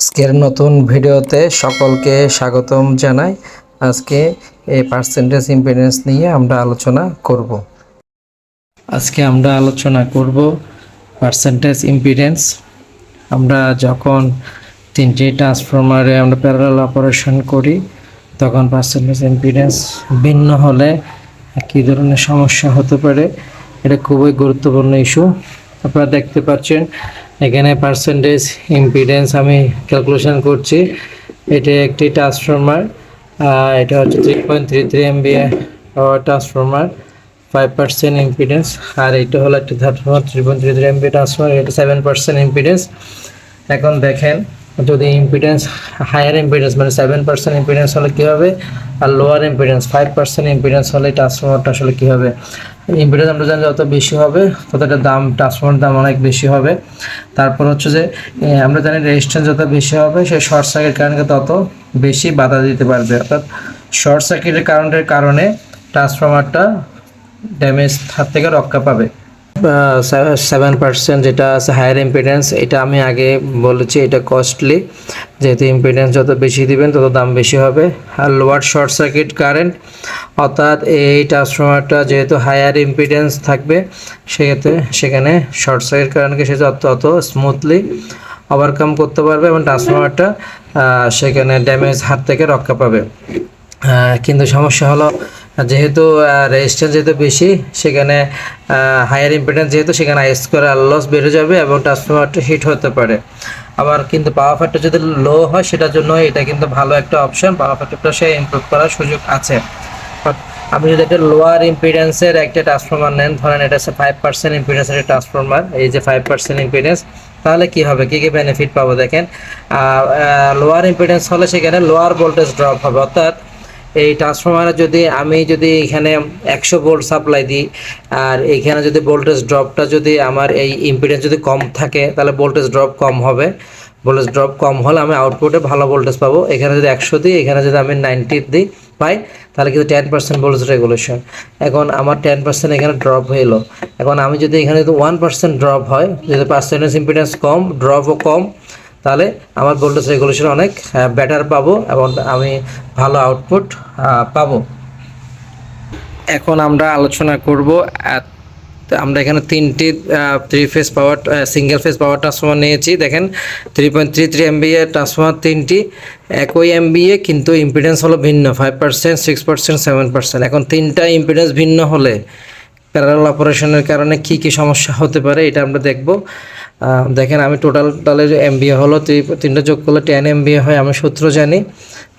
আজকের নতুন ভিডিওতে সকলকে স্বাগতম জানাই। আজকে এই পার্সেন্টেজ ইম্পিডেন্স নিয়ে আমরা আলোচনা করব। আজকে আমরা আলোচনা করব পার্সেন্টেজ ইম্পিডেন্স আমরা যখন তিনটি ট্রান্সফরমারে আমরা প্যারাল অপারেশন করি, তখন পার্সেন্টেজ ইম্পিডেন্স ভিন্ন হলে কী ধরনের সমস্যা হতে পারে। এটা খুবই গুরুত্বপূর্ণ ইস্যু আপনারা দেখতে পাচ্ছেন এখানে পার্সেন্টেজ ইম্পিডেন্স আমি ক্যালকুলেশন করছি। এটা একটি ট্রান্সফরমার এটা হচ্ছে three point three three MB transformer five percent impedance আর এটা হলো একটা transformer three point three three MB transformer এটা সেভেন পার্সেন্ট ইম্পিডেন্স এখন দেখেন যদি ইম্পিডেন্স হায়ার ইম্পিডেন্স মানে সেভেন পার্সেন্ট ইম্পিডেন্স হলে কী হবে? আর lower impedance five percent impedance হলে ট্রান্সফরমারটা আসলে কী হবে? ইম্পিডেন্স আমরা জানি যত বেশি হবে, ততটা দাম ট্রান্সফরমার দাম অনেক বেশি হবে। তারপর হচ্ছে যে আমরা জানি রেজিস্ট্যান্স যত বেশি হবে সেই শর্ট সার্কিট কারেন্টকে তত বেশি বাধা দিতে পারবে। অর্থাৎ শর্ট সার্কিটের কারেন্টের কারণে ট্রান্সফরমারটা ড্যামেজ হাত থেকে রক্ষা পাবে। সেভেন পার্সেন্ট যেটা আছে হায়ার ইম্পিডেন্স এটা আমি আগে বলেছি এটা কস্টলি যেহেতু ইম্পিডেন্স যত বেশি দিবেন, তত দাম বেশি হবে। আর লোয়ার শর্ট সার্কিট কারেন্ট অর্থাৎ এই ট্রান্সফরমারটা যেহেতু হায়ার ইম্পিডেন্স থাকবে, সেক্ষেত্রে সেখানে শর্ট সার্কিট কারেন্টকে সে যত অত স্মুথলি ওভারকাম করতে পারবে এবং ট্রান্সফরমারটা সেখানে ড্যামেজ হাত থেকে রক্ষা পাবে। কিন্তু সমস্যা হলো যেহেতু রেজিস্ট্যান্স যেহেতু বেশি, সেখানে হায়ার ইম্পিডেন্স যেহেতু, সেখানে আই স্কোয়ার আর লস বেড়ে যাবে এবং ট্রান্সফরমারটা হিট হতে পারে। আবার কিন্তু পাওয়ার ফ্যাক্টর যদি লো হয়, সেটার জন্য এটা কিন্তু ভালো একটা অপশন পাওয়ার ফ্যাক্টরটা সে ইমপ্রুভ করার সুযোগ আছে। আপনি যদি একটা লোয়ার ইম্পিডেন্সের একটা ট্রান্সফরমার নেন, ধরেন এটা হচ্ছে ফাইভ পার্সেন্ট ইম্পিডেন্সের ট্রান্সফরমার এই যে ফাইভ পার্সেন্ট ইম্পিডেন্স তাহলে কি হবে? কী, কি বেনিফিট পাবো দেখেন? লোয়ার ইম্পিডেন্স হলে সেখানে লোয়ার ভোল্টেজ ড্রপ হবে, অর্থাৎ এই ট্রান্সফরমারে যদি আমি যদি এখানে একশো ভোল্ট সাপ্লাই দিই, আর এখানে যদি ভোল্টেজ ড্রপটা যদি আমার এই ইম্পিডেন্স যদি কম থাকে, তাহলে ভোল্টেজ ড্রপ কম হবে। ভোল্টেজ ড্রপ কম হলে আমি আউটপুটে ভালো ভোল্টেজ পাবো। এখানে যদি একশো দিই, এখানে যদি আমি নাইনটি দিই, পাই, তাহলে কিন্তু টেন পার্সেন্ট ভোল্টেজ রেগুলেশন এখন আমার টেন পার্সেন্ট এখানে ড্রপ হইল এখন আমি যদি এখানে যদি ওয়ান পার্সেন্ট ড্রপ হয়, যদি পার্সেন্টেজ ইম্পিডেন্স কম ড্রপও কম তাহলে আমার ভোল্টেজ রেগুলেশন অনেক বেটার পাবো এবং আমি ভালো আউটপুট পাবো। এখন আমরা আলোচনা করব আমরা এখানে তিনটি three phase power single phase power transformer নিয়েছি। দেখেন three point three three MB এর ট্রান্সফর্মার তিনটি, একই এমবিএ কিন্তু ইম্পিডেন্স হলো ভিন্ন five percent six percent seven percent এখন তিনটা ইম্পিডেন্স ভিন্ন হলে প্যারাল অপারেশনের কারণে কি কি সমস্যা হতে পারে, এটা আমরা দেখব। দেখেন আমি টোটাল তাহলে এমবিএ হলো তিন- তিনটা যোগ করলে টেন এমবিএ হয়, আমি সূত্র জানি।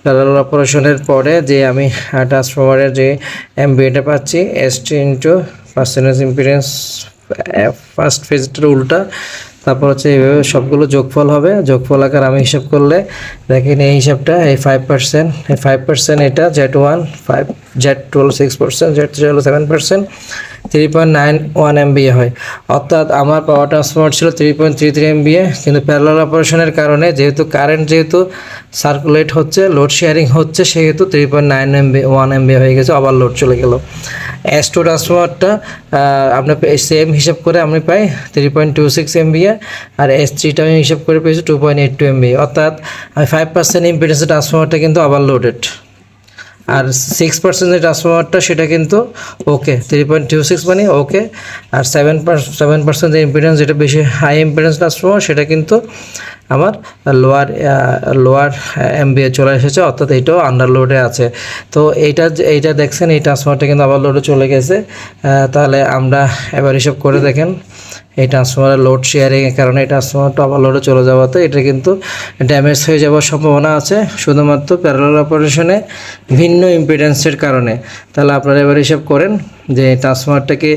প্যারালাল অপারেশনের পরে যে আমি ট্রান্সফরমারের যে এমবিএটা পাচ্ছি S T into percentage impedance first ফেজটার উল্টা। তারপর হচ্ছে এইভাবে সবগুলো যোগফল হবে। যোগফল আকার আমি হিসাব করলে, দেখেন এই হিসাবটা, এই ফাইভ পার্সেন্ট এই ফাইভ পার্সেন্ট এটা Z one five Z twelve six percent Z হলো seven percent three point nine one MVA হয়। অর্থাৎ আমার পাওয়ার ট্রান্সফরমার ছিল three point three three MVA কিন্তু প্যারালাল অপারেশনের কারণে যেহেতু কারেন্ট যেহেতু সার্কুলেট হচ্ছে লোড শেয়ারিং হচ্ছে, সেহেতু three point nine MB one MB হয়ে গেছে আবার লোড চলে গেল। এস টু ট্রান্সফরমারটা আপনার সেম হিসাব করে আমি পাই three point two six MVA আর এস থ্রিটা আমি হিসাব করে পেয়েছি two point eight two MB অর্থাৎ ফাইভ পার্সেন্ট ইম্পিডেন্সের ট্রান্সফরমারটা কিন্তু আবার লোডেড আর সিক্স পার্সেন্ট যে ট্রান্সফরমারটা সেটা কিন্তু okay three point two six মানে ওকে আর সেভেন সেভেন পার্সেন্ট যে ইম্পিডেন্স যেটা বেশি হাই ইম্পিডেন্স ট্রান্সফরমার সেটা কিন্তু আমার লোয়ার লোয়ার এমবিএ চলে এসেছে, অর্থাৎ এইটাও আন্ডার লোডে আছে। তো এইটা এইটা দেখছেন, এই ট্রান্সফরমারটা কিন্তু আবার লোডে চলে গেছে। তাহলে আমরা এবার হিসাব করে দেখেন। এই ট্রান্সফরমারের লোড শেয়ারিংয়ের কারণে এই ট্রান্সফরমারটা আবার লোডে চলে যাওয়াতে এটা কিন্তু ড্যামেজ হয়ে যাওয়ার সম্ভাবনা আছে, শুধুমাত্র প্যারালাল অপারেশনে ভিন্ন ইম্পিডেন্সের কারণে। তাহলে আপনারা এবার হিসাব করেন যে ট্রান্সফরমারটাকে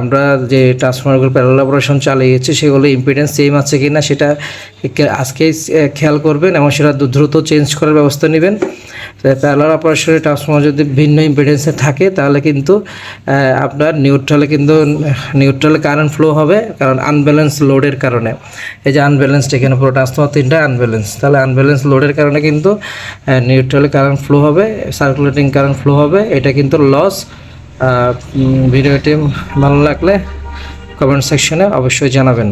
আমরা যে ট্রান্সফরমারগুলো প্যারাল অপারেশন চালিয়েছি সেগুলো ইম্পিডেন্স সেম আছে কি না সেটা আজকেই খেয়াল করবেন এবং সেটা দ্রুত চেঞ্জ করার ব্যবস্থা নেবেন। প্যারালাল অপারেশনের ট্রান্সফর্মার যদি ভিন্ন ইম্পিডেন্সে থাকে, তাহলে কিন্তু আপনার নিউট্রালে কিন্তু নিউট্রালে কারেন্ট ফ্লো হবে, কারণ আনব্যালেন্স লোডের কারণে। এই যে আনব্যালেন্সড এখানে পুরো ট্রান্সফর্মার তিনটা আনব্যালেন্স তাহলে আনব্যালেন্স লোডের কারণে কিন্তু নিউট্রালে কারেন্ট ফ্লো হবে সার্কুলেটিং কারেন্ট ফ্লো হবে, এটা কিন্তু লস ভিডিওটি ভালো লাগলে কমেন্ট সেকশনে অবশ্যই জানাবেন।